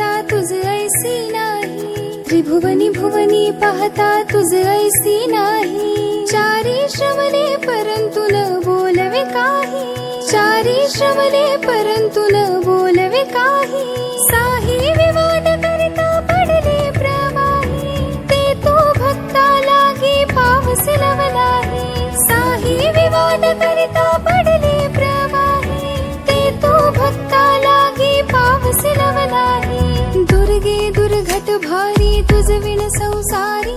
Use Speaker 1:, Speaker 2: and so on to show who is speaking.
Speaker 1: पाहता तुझ ऐसी नाही. त्रिभुवनी भुवनी पाहता तुझ ऐसी नाही. चारी श्रवणे परंतु न बोलवे काही. चारी श्रवणे परंतु न बोलवे काही. भारी तुझ विण संसारी